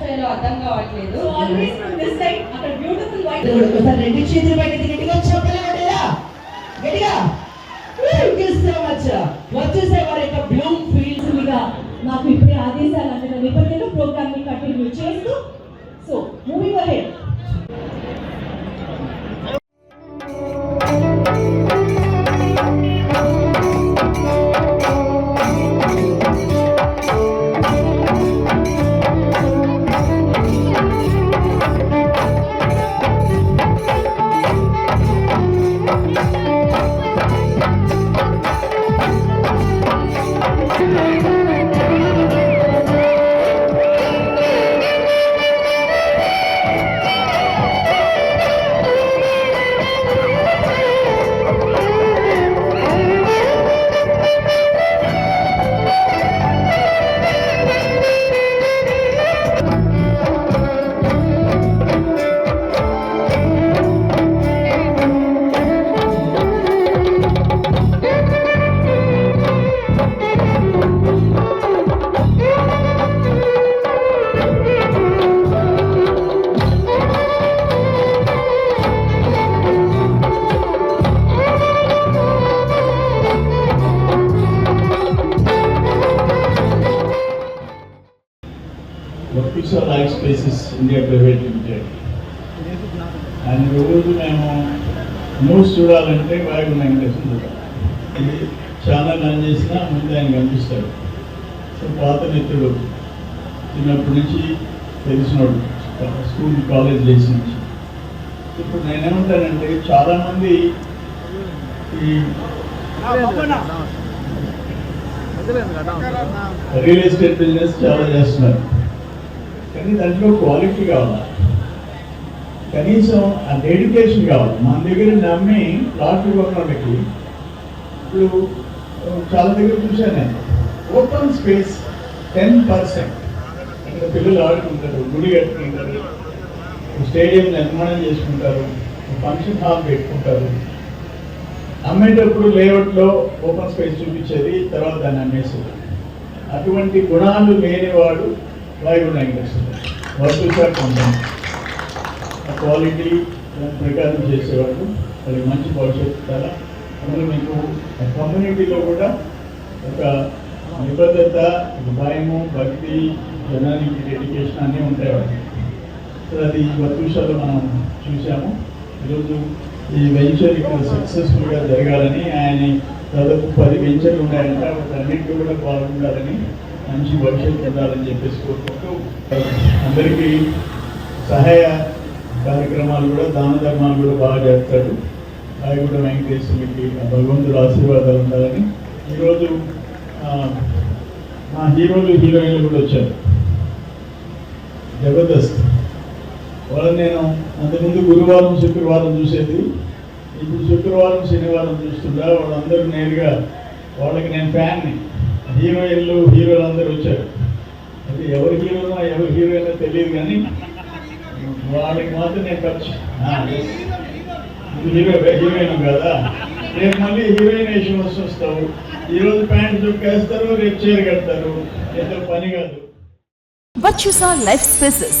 చేయాలో అర్థం కావట్లేదు. So always from this side, అక్కడ beautiful white. ఇది కూడా ఒకసారి రెండు చేతులు పైకి గట్టిగా చెప్పలే గట్టిగా. గట్టిగా థ్యాంక్ యూ సో మచ్ వచ్చేసే వారి యొక్క బ్లూమ్ ఫీల్డ్స్గా నాకు ఇప్పుడే ఆదేశాలు అందిన నేపథ్యంలో ప్రోగ్రామ్ని కంటిన్యూ చేస్తూ. So moving ahead Virtusa life spaces India private limited ఆయన రోజు మేము న్యూస్ చూడాలంటే వాయుగు వెంకటేశ్వర చూడాలి ఛానల్ రన్ చేసినా ముందు ఆయన కనిపిస్తాడు. సో పాత మిత్రుడు చిన్నప్పటి నుంచి తెలిసినోడు స్కూల్ కాలేజ్ డేస్ నుంచి. ఇప్పుడు నేనేమంటానంటే చాలామంది ఈ రియల్ ఎస్టేట్ బిజినెస్ చాలా చేస్తున్నారు. కానీ దాంట్లో క్వాలిటీ కావాలి. కనీసం ఆ డెడికేషన్ కావాలి. మన దగ్గర నమ్మి ప్లాట్లు కొనడానికి ఇప్పుడు చాలా దగ్గర చూశాను నేను. ఓపెన్ స్పేస్ టెన్ పర్సెంట్ ఇక్కడ పిల్లలు ఆడుకుంటారు గుడి కట్టుకుంటారు స్టేడియం నిర్మాణం చేసుకుంటారు ఫంక్షన్ హాల్ పెట్టుకుంటారు. అమ్మేటప్పుడు లేఅవుట్లో ఓపెన్ స్పేస్ చూపించేది తర్వాత దాన్ని అమ్మేసేది. అటువంటి గుణాలు లేనివాడు వాయుడు వెంకటేశ్వర వర్క్ షాప్ కంపెనీ ఆ క్వాలిటీ ప్రకారం చేసేవాడు అది మంచి భవిష్యత్తు కదా అందులో మీకు ఆ కమ్యూనిటీలో కూడా ఒక నిబద్ధత భయము భక్తి జనానికి డెడికేషన్ అన్నీ ఉంటాయి వాటికి సో అది వర్క్ విషయాల్లో మనం చూసాము. ఈరోజు ఈ వెంచర్ ఇక్కడ సక్సెస్ఫుల్గా జరగాలని ఆయన దాదాపు పది వెంచర్లు ఉన్నాయంట. వాటన్నింటిలో కూడా బాగుండాలని మంచి భవిష్యత్తు ఉండాలని చెప్పేసి కోరుకుంటూ అందరికీ సహాయ కార్యక్రమాలు కూడా దాన ధర్మాలు కూడా బాగా చేస్తాడు. అవి కూడా వెంకటేశ్వరుడికి భగవంతుడు ఆశీర్వాదాలు ఉండాలని. ఈరోజు మా హీరోలు హీరోయిన్లు కూడా వచ్చారు. జబర్దస్త్. వాళ్ళని నేను అంతకుముందు గురువారం శుక్రవారం చూసేది. ఇప్పుడు శుక్రవారం శనివారం చూస్తుంటా వాళ్ళందరూ నేరుగా వాళ్ళకి నేను ఫ్యాన్ని హీరోయిన్లు హీరోలు అందరూ వచ్చారు. అది ఎవరు హీరోనో ఎవరు హీరోయినో తెలియదు కానీ వాళ్ళకి మాత్రం నేను ఖర్చు హీరో హీరోయిన్ కదా. రేపు మళ్ళీ హీరోయిన్ వేసి వస్తావు ఈరోజు ప్యాంట్ వేస్తారు రేపు చీర కడతారు. ఏదో పని కాదు. Virtusa life spaces